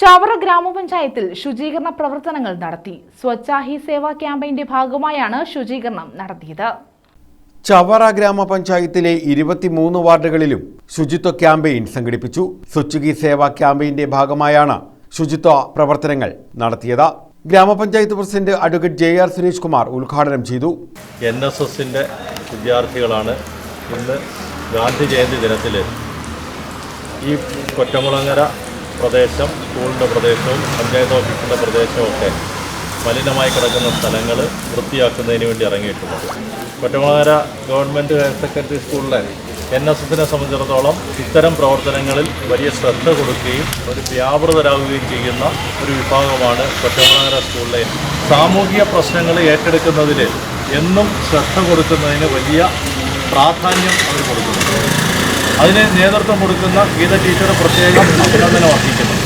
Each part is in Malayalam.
ചവറ ഗ്രാമപഞ്ചായത്തിൽ ശുചീകരണ പ്രവർത്തനങ്ങൾ നടത്തി. സ്വച്ഛാഹി സേവാ ക്യാമ്പയിന്റെ ഭാഗമായാണ് ശുചീകരണം നടത്തിയത്. ചവറ ഗ്രാമപഞ്ചായത്തിലെ ഇരുപത്തിമൂന്ന് വാർഡുകളിലും ശുചിത്വ ക്യാമ്പയിൻ സംഘടിപ്പിച്ചു. സ്വച്ഛുകി സേവാ ക്യാമ്പയിന്റെ ഭാഗമായാണ് ശുചിത്വ പ്രവർത്തനങ്ങൾ നടത്തിയത്. ഗ്രാമപഞ്ചായത്ത് president advocate J R Suresh Kumar ഉദ്ഘാടനം ചെയ്തു. എൻ എസ് എസിന്റെ വിദ്യാർത്ഥികളാണ് ഇന്ന് ഗാന്ധി ജയന്തി ദിനത്തിൽ ഈ കൊറ്റംകുളങ്ങര പ്രദേശം സ്കൂളിന്റെ പ്രദേശവും പഞ്ചായത്ത് ഓഫീസിന്റെ പ്രദേശവും ഒക്കെ മലിനമായി കിടക്കുന്ന സ്ഥലങ്ങൾ വൃത്തിയാക്കുന്നതിന് വേണ്ടി ഇറങ്ങിയിട്ടുണ്ട് കൊറ്റമാര ഗവൺമെന്റ് ഹയർ സെക്കൻഡറി സ്കൂളിലെ എൻ എസ് എസിനെ സംബന്ധിച്ചിടത്തോളം ഇത്തരം പ്രവർത്തനങ്ങളിൽ വലിയ ശ്രദ്ധ കൊടുക്കുകയും ഒരു വ്യാപൃതരാകുകയും ചെയ്യുന്ന ഒരു വിഭാഗമാണ് കൊറ്റമാര സ്കൂളിലെ സാമൂഹിക പ്രശ്നങ്ങൾ ഏറ്റെടുക്കുന്നതിൽ എന്നും ശ്രദ്ധ കൊടുക്കുന്നതിന് വലിയ പ്രാധാന്യം അവർ കൊടുക്കുന്നുണ്ട്. അതിന് നേതൃത്വം കൊടുക്കുന്ന ഗീത ടീച്ചർ പ്രത്യേകം അഭിനന്ദനം അർഹിക്കുന്നു.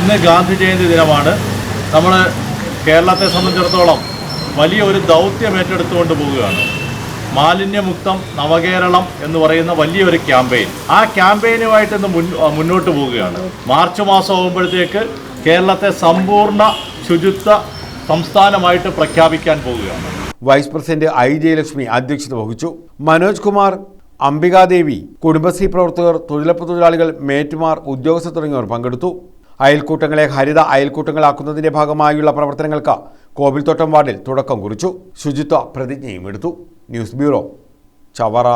ഇന്ന് ഗാന്ധി ജയന്തി ദിനമാണ്. നമ്മൾ കേരളത്തെ സംബന്ധിച്ചിടത്തോളം വലിയ ഒരു ദൗത്യം ഏറ്റെടുത്തുകൊണ്ട് പോവുകയാണ്. മാലിന്യമുക്തം നവകേരളം എന്ന് പറയുന്ന വലിയൊരു ക്യാമ്പയിൻ. ആ ക്യാമ്പയിനുമായിട്ട് ഇന്ന് മുന്നോട്ട് പോവുകയാണ്. മാർച്ച് മാസം ആകുമ്പോഴത്തേക്ക് കേരളത്തെ സമ്പൂർണ ശുചിത്വ സംസ്ഥാനമായിട്ട് പ്രഖ്യാപിക്കാൻ പോവുകയാണ്. വൈസ് പ്രസിഡന്റ് ഐ ജയലക്ഷ്മി അധ്യക്ഷത വഹിച്ചു. മനോജ് കുമാർ അംബികാദേവി കുടുംബശ്രീ പ്രവർത്തകർ തൊഴിലുറപ്പ് തൊഴിലാളികൾ മേറ്റുമാർ ഉദ്യോഗസ്ഥർ തുടങ്ങിയവർ പങ്കെടുത്തു. അയൽക്കൂട്ടങ്ങളെ ഹരിത അയൽക്കൂട്ടങ്ങളാക്കുന്നതിന്റെ ഭാഗമായുള്ള പ്രവർത്തനങ്ങൾക്ക് കോവിൽത്തോട്ടം വാർഡിൽ തുടക്കം കുറിച്ചു. ശുചിത്വ പ്രതിജ്ഞയും എടുത്തു. News bureau Chavara.